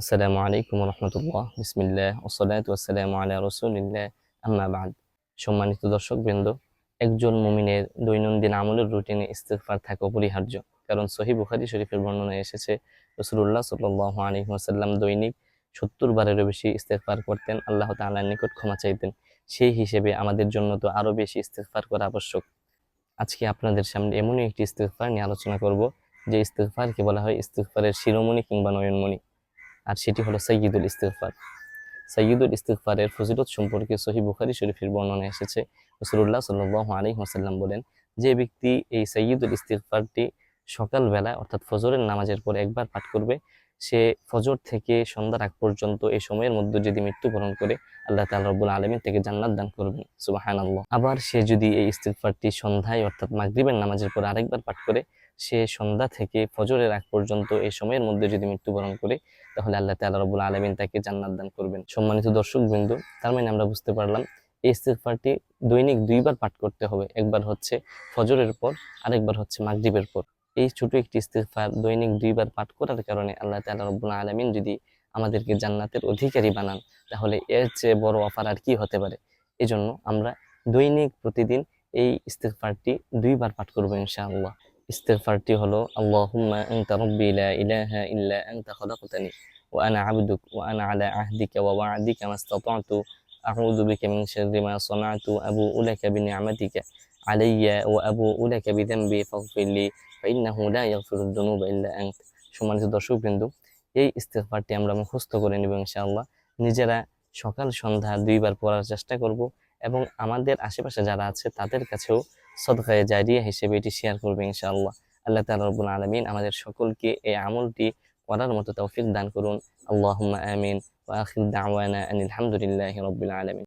আসসালামু আলাইকুম রহমতুল্লাহ। বিসমিল্লাহ। ওসলাত ওয়াসালামু আলা রসুলিল্লাহ। আম্মা বাদ। সম্মানিত দর্শক বৃন্দ একজন মুমিনের দৈনন্দিন আমলের রুটিনে ইস্তেগফার থাকা অপরিহার্য। কারণ সহি বুখারি শরীফের বর্ণনায় এসেছে রসুল্লাহ সাল্লাহ আলী ওয়াসাল্লাম দৈনিক সত্তর বারেরও বেশি ইস্তেফার করতেন। আল্লাহ তাআলার নিকট ক্ষমা চাইতেন। সেই হিসেবে আমাদের জন্য তো আরও বেশি ইস্তেফার করা আবশ্যক। আজকে আপনাদের সামনে এমনই একটি ইস্তেফার নিয়ে আলোচনা করব, যে ইস্তেগফারকে বলা হয় ইস্তেগফারের শিরোমণি কিংবা নয়নমণি। আর সেটি হলো সৈয়দুল ইস্তেগফার। সৈয়দুল ইস্তেগফারের ফজিলত সম্পর্কে সহি বুখারি শরীফের বর্ণনা এসেছে। রসুল্লাহ সাল্লু আলী হাসাল্লাম বলেন, যে ব্যক্তি এই সৈয়দুল ইস্তেগফারটি সকালবেলা, অর্থাৎ ফজরের নামাজের পর একবার পাঠ করবে, সে ফজর থেকে সন্ধ্যার আগ পর্যন্ত এই সময়ের মধ্যে যদি মৃত্যুবরণ করে, আল্লাহ তাআলা রব্বুল আলমীর থেকে জান্নাত দান করবেন সুবাহান আল্লাহ আবার সে যদি এই ইস্তেগফারটি সন্ধ্যায়, অর্থাৎ মাগরিবের নামাজের পর আরেকবার পাঠ করে, সে সন্ধ্যা থেকে ফজরের আগ পর্যন্ত এই সময়ের মধ্যে যদি মৃত্যুবরণ করে, তাহলে আল্লাহ তাআলা রব্বুল আলমিন তাকে জান্নাত দান করবেন। সম্মানিত দর্শক বিন্দু, তার মানে আমরা বুঝতে পারলাম, এই ইস্তেগফারটি দৈনিক দুইবার পাঠ করতে হবে, একবার হচ্ছে ফজরের পর, আরেকবার হচ্ছে মাগরিবের পর। এই ছোট একটি ইস্তেগফার দৈনিক দুইবার পাঠ করার কারণে আল্লাহ তাআলা রব্বুল আলমিন যদি আমাদেরকে জান্নাতের অধিকারী বানান, তাহলে এর চেয়ে বড় অফার আর কি হতে পারে? এজন্য আমরা দৈনিক প্রতিদিন এই ইস্তেগফারটি দুইবার পাঠ করব ইনশাআল্লাহ। ইস্তেগফারটি হলো, আল্লাহুম্মা আনতা আনা আবদুক, ওয়া আনা আলা আহদিকা, ওয়া ওয়া'দিকা মাস্তাতা'তু বিকা মিন শাররি মা সানা'তু আবু'ু লাকা বিনি'মাতিকা আলাইয়া ওয়া আবু'ু লাকা বিযানবি ফাগফির লি ফাইন্নাহু লা ইয়াগফিরু যুনুবা ইল্লা আনত সম্মানিত দর্শকবৃন্দ, এই ইস্তেগফারটি আমরা মুখস্থ করে নেব ইনশাআল্লাহ। নিজেরা সকাল সন্ধ্যা দুইবার পড়ার চেষ্টা করব এবং আমাদের আশেপাশে যারা আছে তাদের কাছেও সদকায়ে জারিয়া হিসেবে এটি শেয়ার করবে ইনশাআল্লাহ। আল্লাহ তাআলা রব্বুল আলামিন আমাদের সকলকে এই আমলটি করার মতো তৌফিক দান করুন আল্লাহুম্মা আমিন ওয়া আখির দাওয়ানা আনিল হামদুলিল্লাহি রাব্বিল আলামিন